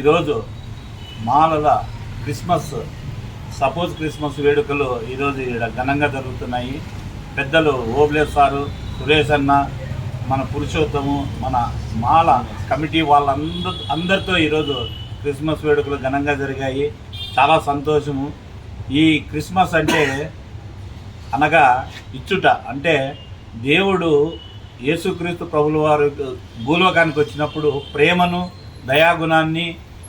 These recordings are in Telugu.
ఈరోజు మాలల క్రిస్మస్ సపోజ్ క్రిస్మస్ వేడుకలు ఈరోజు ఇక్కడ ఘనంగా జరుగుతున్నాయి. పెద్దలు ఓబ్లేర్ సారు సురేష్ అన్న మన పురుషోత్తము మన మాల కమిటీ వాళ్ళందరి అందరితో ఈరోజు క్రిస్మస్ వేడుకలు ఘనంగా జరిగాయి. చాలా సంతోషము. ఈ క్రిస్మస్ అంటే అనగా ఇచ్చుట. అంటే దేవుడు యేసుక్రీస్తు ప్రభుల వారు భూలోకానికి వచ్చినప్పుడు ప్రేమను దయాగుణాన్ని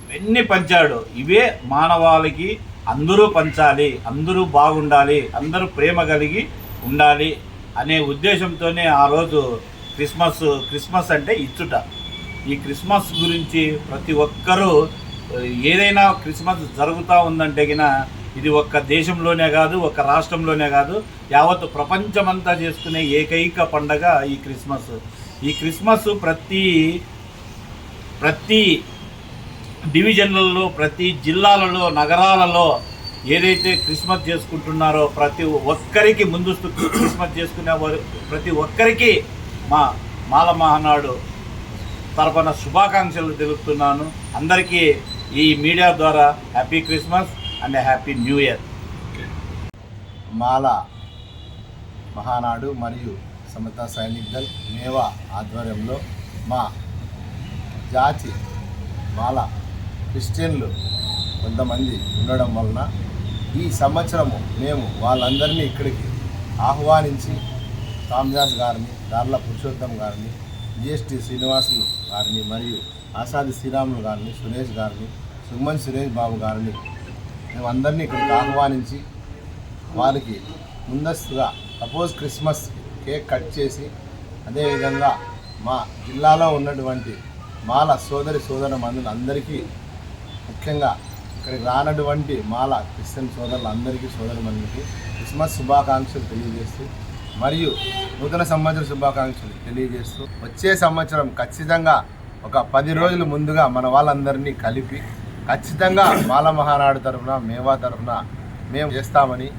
ఇవన్నీ పంచాడు ఇవే మానవాళికి అందరూ పంచాలి అందరూ బాగుండాలి అందరూ ప్రేమ కలిగి ఉండాలి అనే ఉద్దేశంతోనే ఆ రోజు క్రిస్మస్ క్రిస్మస్ అంటే ఇచ్చుట. ఈ క్రిస్మస్ గురించి ప్రతి ఒక్కరూ ఏదైనా క్రిస్మస్ జరుగుతూ ఉందంటే గిన ఇది ఒక్క దేశంలోనే కాదు ఒక రాష్ట్రంలోనే కాదు యావత్ ప్రపంచమంతా చేసుకునే ఏకైక పండగ ఈ క్రిస్మస్. ఈ క్రిస్మస్ ప్రతి ప్రతి డివిజన్లలో ప్రతి జిల్లాలలో నగరాలలో ఏదైతే క్రిస్మస్ చేసుకుంటున్నారో ప్రతి ఒక్కరికి ముందస్తు క్రిస్మస్ చేసుకునే వారు ప్రతి ఒక్కరికి మా మాల మహానాడు తరపున శుభాకాంక్షలు తెలుపుతున్నాను. అందరికీ ఈ మీడియా ద్వారా happy Christmas and happy new year. Mala Mahanadu మరియు సమతా సైనిక్ దళ్ మేవా ఆధ్వర్యంలో మా జాతి మాల క్రిస్టియన్లు కొంతమంది ఉండడం వలన ఈ సంవత్సరము మేము వాళ్ళందరినీ ఇక్కడికి ఆహ్వానించి రామ్దాస్ గారిని దార్ల పురుషోత్తం గారిని జిఎస్టి శ్రీనివాసులు గారిని మరియు ఆసాది శ్రీరాములు గారిని సురేష్ గారిని సుమన్ సురేష్ బాబు గారిని మేము అందరినీ ఇక్కడికి ఆహ్వానించి వారికి ముందస్తుగా సపోజ్ క్రిస్మస్ కేక్ కట్ చేసి అదేవిధంగా మా జిల్లాలో ఉన్నటువంటి మాల సోదరి సోదర మందులు అందరికీ ముఖ్యంగా ఇక్కడికి రానటువంటి మాల క్రిస్టియన్ సోదరులందరికీ అందరికీ మందులకి క్రిస్మస్ శుభాకాంక్షలు తెలియజేస్తూ మరియు నూతన సంవత్సర శుభాకాంక్షలు తెలియజేస్తూ వచ్చే సంవత్సరం ఖచ్చితంగా ఒక పది రోజుల ముందుగా మన వాళ్ళందరినీ కలిపి ఖచ్చితంగా మాల మహానాడు తరఫున మేవా తరఫున మేము చేస్తామని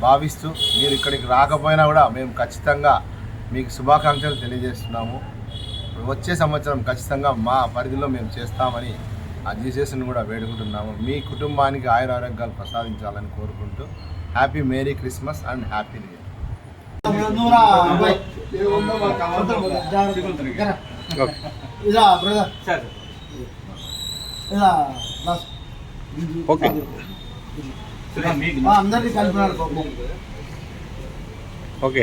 భావిస్తూ మీరు ఇక్కడికి రాకపోయినా కూడా మేము ఖచ్చితంగా మీకు శుభాకాంక్షలు తెలియజేస్తున్నాము. వచ్చే సంవత్సరం ఖచ్చితంగా మా పరిధిలో మేము చేస్తామని ఆ జీసస్ని కూడా వేడుకుంటున్నాము. మీ కుటుంబానికి ఆయుర ఆరోగ్యాలు ప్రసాదించాలని కోరుకుంటూ happy merry Christmas and happy new year. Okay. అందరినీ పాపం ఓకే.